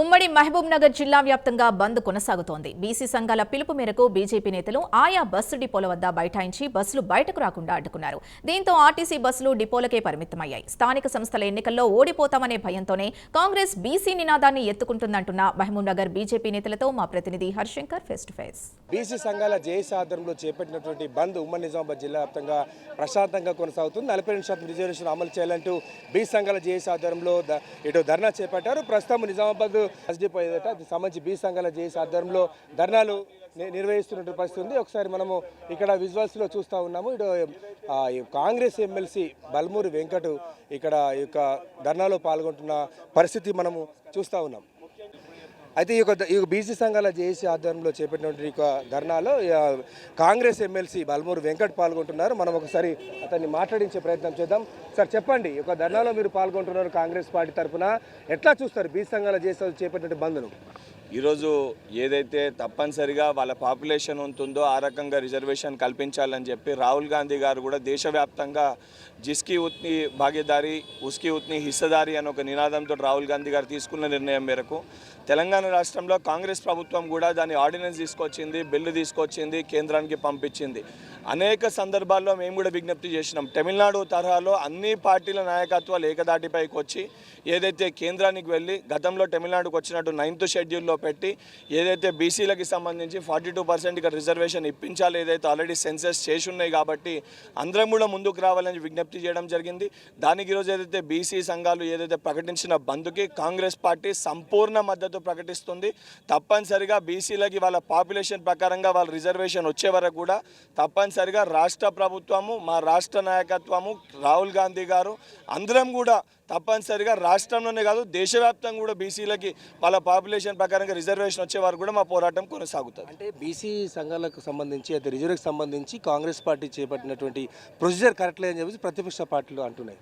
ఉమ్మడి మహబూబ్ నగర్ జిల్లా వ్యాప్తంగా బంద్ కొనసాగుతోంది. బీసీ సంఘాల పిలుపు మేరకు బీజేపీ నేతలు ఆయా బస్సు డిపోల వద్ద బైఠాయించి బస్సులు బయటకు రాకుండా అడ్డుకున్నారు. దీంతో ఆర్టీసీ బస్సులు డిపోలకే పరిమితమయ్యాయి. స్థానిక సంస్థల ఎన్నికల్లో ఓడిపోతామనే భయంతోనే కాంగ్రెస్ బీసీ నినాదాన్ని ఎత్తుకుంటుందంటున్న మహబూబ్ నగర్ బీజేపీ నేతలతో మా ప్రతినిధి Harshankar face to face BC సంఘాల జేఏసీ ఆధ్వర్యంలో చేపట్టినటువంటి బంద్ ఉమ్మడి నిజామాబాద్ జిల్లా వ్యాప్తంగా ప్రశాంతంగా కొనసాగుతుంది. నలభై రెండు శాతం రిజర్వేషన్ అమలు చేయాలంటూ బీసీ సంఘాల జేఏసీ ఆధ్వర్యంలో ఇటు ధర్నా చేపట్టారు. ప్రస్తుతం నిజామాబాద్ బస్ డిపో ఏదైతే అది సంబంధించి బీసీ సంఘాల జేఏసీ ఆధ్వర్యంలో ధర్నాలు ని- నిర్వహిస్తున్నటువంటి పరిస్థితి ఉంది. ఒకసారి మనము ఇక్కడ విజువల్స్లో చూస్తూ ఉన్నాము. ఇటు ఆ, ఈ కాంగ్రెస్ ఎమ్మెల్సీ బల్మూరి వెంకట్ ఇక్కడ ఈ యొక్క ధర్నాలో పాల్గొంటున్న పరిస్థితి మనము చూస్తూ ఉన్నాం. అయితే ఈ యొక్క ఈ బీసీ సంఘాల జేఏసీ ఆధ్వర్యంలో చేపట్టినటువంటి ఈ యొక్క ధర్నాలో కాంగ్రెస్ ఎమ్మెల్సీ బల్మూరు వెంకట్ పాల్గొంటున్నారు. మనం ఒకసారి అతన్ని మాట్లాడించే ప్రయత్నం చేద్దాం. సార్ చెప్పండి ఈ యొక్క ధర్నాలో మీరు పాల్గొంటున్నారు కాంగ్రెస్ పార్టీ తరఫున. ఎట్లా చూస్తారు బీసీ సంఘాల జేఏసీ చేపట్టినటువంటి బంద్ను? ఈరోజు ఏదైతే తప్పనిసరిగా వాళ్ళ పాపులేషన్ ఉంటుందో ఆ రకంగా రిజర్వేషన్ కల్పించాలని చెప్పి రాహుల్ గాంధీ గారు కూడా దేశవ్యాప్తంగా జిస్కి ఉత్ని భాగీదారి ఉస్కి ఉత్ని హిస్సదారి అని ఒక నినాదంతో రాహుల్ గాంధీ గారు తీసుకున్న నిర్ణయం మేరకు తెలంగాణ రాష్ట్రంలో కాంగ్రెస్ ప్రభుత్వం కూడా దాని ఆర్డినెన్స్ తీసుకొచ్చింది బిల్లు తీసుకొచ్చింది కేంద్రానికి పంపించింది. అనేక సందర్భాల్లో మేము కూడా విజ్ఞప్తి చేసినాం. తమిళనాడు తరహాలో అన్ని పార్టీల నాయకత్వాలు ఏకదాటిపైకి వచ్చి ఏదైతే కేంద్రానికి వెళ్ళి గతంలో తమిళనాడుకు వచ్చినట్టు నైన్త్ షెడ్యూల్లో పెట్టి ఏదైతే బీసీలకి సంబంధించి ఫార్టీ టూ పర్సెంట్ ఇక్కడ రిజర్వేషన్ ఇప్పించాలి ఏదైతే ఆల్రెడీ సెన్సెస్ చేసి ఉన్నాయి కాబట్టి అందరం కూడా ముందుకు రావాలని విజ్ఞప్తి చేయడం జరిగింది. దానికి ఈరోజు ఏదైతే బీసీ సంఘాలు ఏదైతే ప్రకటించిన బంద్కి కాంగ్రెస్ పార్టీ సంపూర్ణ మద్దతు ప్రకటిస్తుంది. తప్పనిసరిగా బీసీలకి వాళ్ళ పాపులేషన్ ప్రకారంగా వాళ్ళ రిజర్వేషన్ వచ్చే వరకు కూడా తప్పనిసరిగా రాష్ట్ర ప్రభుత్వము మా రాష్ట్ర నాయకత్వము రాహుల్ గాంధీ గారు అందరం కూడా తప్పనిసరిగా రాష్ట్రంలోనే కాదు దేశవ్యాప్తంగా కూడా బీసీలకి వాళ్ళ పాపులేషన్ ప్రకారంగా రిజర్వేషన్ వచ్చే వరకు కూడా మా పోరాటం కొనసాగుతుంది. అంటే బీసీ సంఘాలకు సంబంధించి అయితే రిజర్వ్కి సంబంధించి కాంగ్రెస్ పార్టీ చేపట్టినటువంటి ప్రొసీజర్ కరెక్ట్ లేదని చెప్పేసి ప్రతిపక్ష పార్టీలు అంటున్నాయి.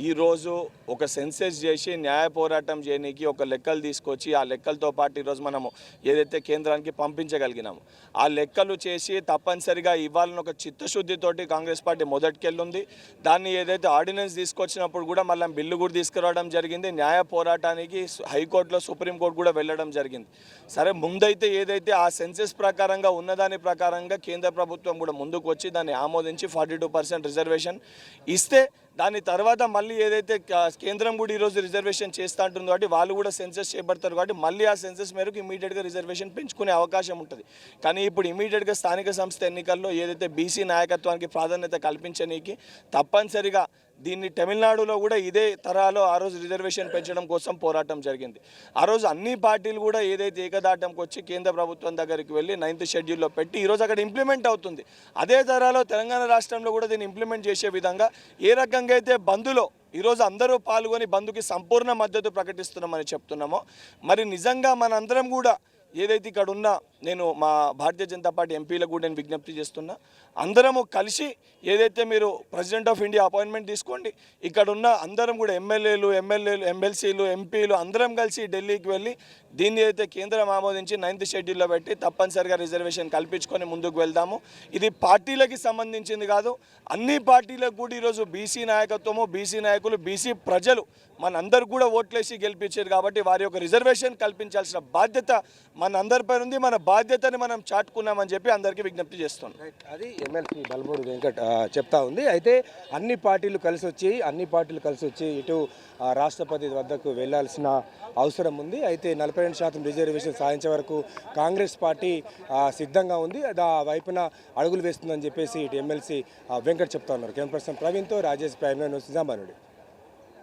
ఈరోజు ఒక సెన్సెస్ చేసి న్యాయ పోరాటం చేయడానికి ఒక లెక్కలు తీసుకొచ్చి ఆ లెక్కలతో పాటు ఈరోజు మనము ఏదైతే కేంద్రానికి పంపించగలిగినాము ఆ లెక్కలు చేసి తప్పనిసరిగా ఇవ్వాలని ఒక చిత్తశుద్ధితోటి కాంగ్రెస్ పార్టీ మొదటికెళ్ళుంది. దాన్ని ఏదైతే ఆర్డినెన్స్ తీసుకొచ్చినప్పుడు కూడా మళ్ళీ బిల్లు కూడా తీసుకురావడం జరిగింది. న్యాయ పోరాటానికి హైకోర్టులో సుప్రీంకోర్టు కూడా వెళ్ళడం జరిగింది. సరే ముందైతే ఏదైతే ఆ సెన్సెస్ ప్రకారంగా ఉన్నదాని ప్రకారంగా కేంద్ర ప్రభుత్వం కూడా ముందుకు వచ్చి దాన్ని ఆమోదించి ఫార్టీ టూ పర్సెంట్ రిజర్వేషన్ ఇస్తే దాని తర్వాత మళ్ళీ ఏదైతే కేంద్రం కూడా ఈరోజు రిజర్వేషన్ చేస్తా అంటుందో కాబట్టి వాళ్ళు కూడా సెన్సెస్ చేపడతారు కాబట్టి మళ్ళీ ఆ సెన్సెస్ మేరకు ఇమీడియట్గా రిజర్వేషన్ పెంచుకునే అవకాశం ఉంటుంది. కానీ ఇప్పుడు ఇమీడియట్గా స్థానిక సంస్థ ఎన్నికల్లో ఏదైతే బీసీ నాయకత్వానికి ప్రాధాన్యత కల్పించనీకి తప్పనిసరిగా దీన్ని తమిళనాడులో కూడా ఇదే తరాలో ఆ రోజు రిజర్వేషన్ పెంచడం కోసం పోరాటం జరిగింది. ఆ రోజు అన్ని పార్టీలు కూడా ఏదైతే ఏకదాటంకి వచ్చి కేంద్ర ప్రభుత్వం దగ్గరికి వెళ్ళి నైన్త్ షెడ్యూల్లో పెట్టి ఈరోజు అక్కడ ఇంప్లిమెంట్ అవుతుంది. అదే తరాలో తెలంగాణ రాష్ట్రంలో కూడా దీన్ని ఇంప్లిమెంట్ చేసే విధంగా ఏ రకంగా అయితే బంద్లో ఈరోజు అందరూ పాల్గొని బంద్కి సంపూర్ణ మద్దతు ప్రకటిస్తున్నామని చెప్తున్నామో మరి నిజంగా మనందరం కూడా ఏదైతే ఇక్కడ ఉన్న నేను మా భారతీయ జనతా పార్టీ ఎంపీలకు కూడా నేను విజ్ఞప్తి చేస్తున్నా. అందరము కలిసి ఏదైతే మీరు ప్రెసిడెంట్ ఆఫ్ ఇండియా అపాయింట్మెంట్ తీసుకోండి ఇక్కడ ఉన్న అందరం కూడా ఎమ్మెల్యేలు ఎమ్మెల్యేలు ఎమ్మెల్సీలు ఎంపీలు అందరం కలిసి ఢిల్లీకి వెళ్ళి దీన్ని అయితే కేంద్రం ఆమోదించి నైన్త్ షెడ్యూల్లో పెట్టి తప్పనిసరిగా రిజర్వేషన్ కల్పించుకొని ముందుకు వెళ్దాము. ఇది పార్టీలకి సంబంధించింది కాదు అన్ని పార్టీలకు కూడా ఈరోజు బీసీ నాయకత్వము బీసీ నాయకులు బీసీ ప్రజలు మనందరూ కూడా ఓట్లేసి గెలిపించారు కాబట్టి వారి యొక్క రిజర్వేషన్ కల్పించాల్సిన బాధ్యత మన అందరిపై ఉంది మన బాధ్యతని మనం చాటుకున్నామని చెప్పి అందరికీ విజ్ఞప్తి చేస్తున్నాం. అది ఎమ్మెల్సీ బల్మూరి వెంకట్ చెప్తా ఉంది. అయితే అన్ని పార్టీలు కలిసి వచ్చి అన్ని పార్టీలు కలిసి వచ్చి ఇటు రాష్ట్రపతి వద్దకు వెళ్ళాల్సిన అవసరం ఉంది. అయితే నలభై రెండు శాతం రిజర్వేషన్ సాధించే వరకు కాంగ్రెస్ పార్టీ సిద్ధంగా ఉంది. దా ఆ వైపున అడుగులు వేస్తుందని చెప్పేసి ఇటు ఎమ్మెల్సీ వెంకట్ చెప్తా ఉన్నారు. కెమెరా పర్సన్ ప్రవీణ్తో రాజేష్ ప్రైమ్ నిజామాబాద్